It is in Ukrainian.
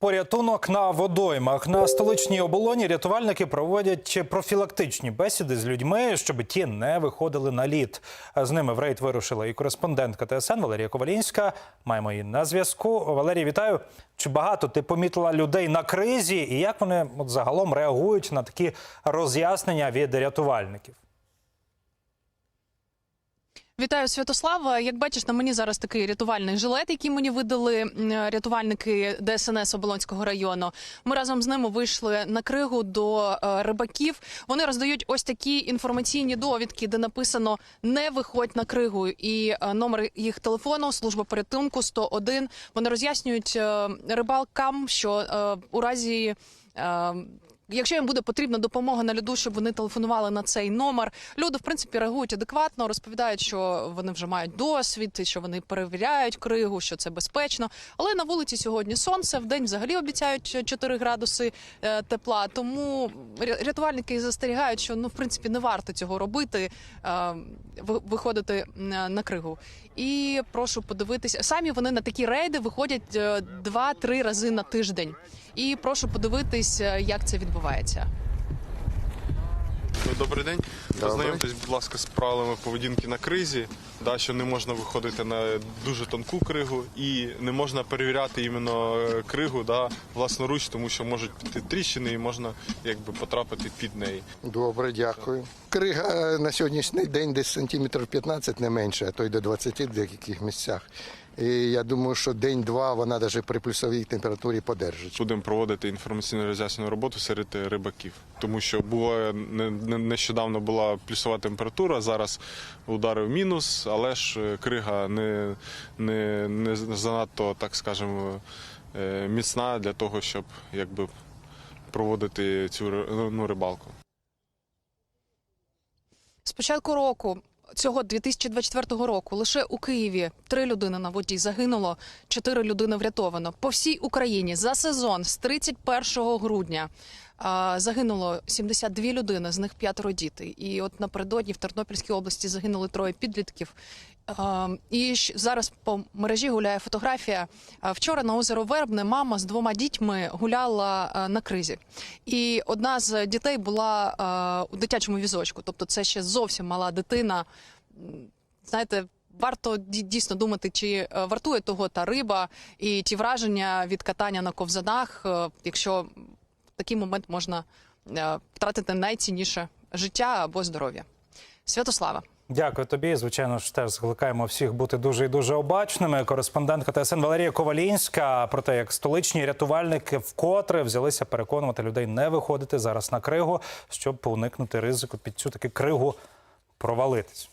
Порятунок на водоймах на столичній оболоні рятувальники проводять профілактичні бесіди з людьми, щоб ті не виходили на лід. З ними в рейд вирушила і кореспондентка ТСН Валерія Ковалінська. Маємо її на зв'язку. Валерій, вітаю. Чи багато ти помітила людей на кризі, і як вони от загалом реагують на такі роз'яснення від рятувальників? Вітаю, Святослава. Як бачиш, на мені зараз такий рятувальний жилет, який мені видали рятувальники ДСНС Оболонського району. Ми разом з ними вийшли на кригу до е, рибаків. Вони роздають ось такі інформаційні довідки, де написано не виходь на кригу. І е, номер їх телефону, служба порятунку 101. Вони роз'яснюють е, рибалкам, що у разі. Е, Якщо їм буде потрібна допомога на льоду, щоб вони телефонували на цей номер, люди в принципі реагують адекватно, розповідають, що вони вже мають досвід, що вони перевіряють кригу, що це безпечно. Але на вулиці сьогодні сонце, в день взагалі обіцяють 4 градуси е, тепла. Тому рятувальники застерігають, що ну в принципі не варто цього робити, е, виходити е, на кригу. І прошу подивитися, самі вони на такі рейди виходять е, два-три рази на тиждень. І прошу подивитись, е, як це відбувається. Ну, Добрий день. Познайомтесь, будь ласка, з правилами поведінки на кризі. Да, що не можна виходити на дуже тонку кригу і не можна перевіряти іменно е, кригу да, власноруч, тому що можуть піти тріщини і можна якби потрапити під неї. Добре, дякую. Крига е, на сьогоднішній день десь сантиметрів 15 не менше, а то й до 20 в деяких місцях. І я думаю, що день-два вона навіть при плюсовій температурі подержить. Будемо проводити інформаційно роз'яснену роботу серед е, рибаків, тому що не- нещодавно була плюсова температура, зараз ударив мінус, але ж е, крига не, не, не занадто, так скажемо, е, міцна для того, щоб якби проводити цю ну, рибалку. З початку року. Цього 2024 року лише у Києві три людини на воді загинуло, чотири людини врятовано. По всій Україні за сезон з 31 грудня загинуло 72 людини, з них п'ятеро діти. І от напередодні в Тернопільській області загинули троє підлітків. І зараз по мережі гуляє фотографія. Вчора на озеро Вербне мама з двома дітьми гуляла на кризі. І одна з дітей була у дитячому візочку. Тобто, це ще зовсім мала дитина. Знаєте, варто дійсно думати, чи е, вартує того та риба і ті враження від катання на ковзанах, е, якщо такий момент можна е, втратити найцінніше життя або здоров'я. Святослава. Дякую тобі. Звичайно ж, теж закликаємо всіх бути дуже і дуже обачними. Кореспондентка ТСН Валерія Ковалінська про те, як столичні рятувальники вкотре взялися переконувати людей не виходити зараз на кригу, щоб уникнути ризику під цю таки кригу провалитись.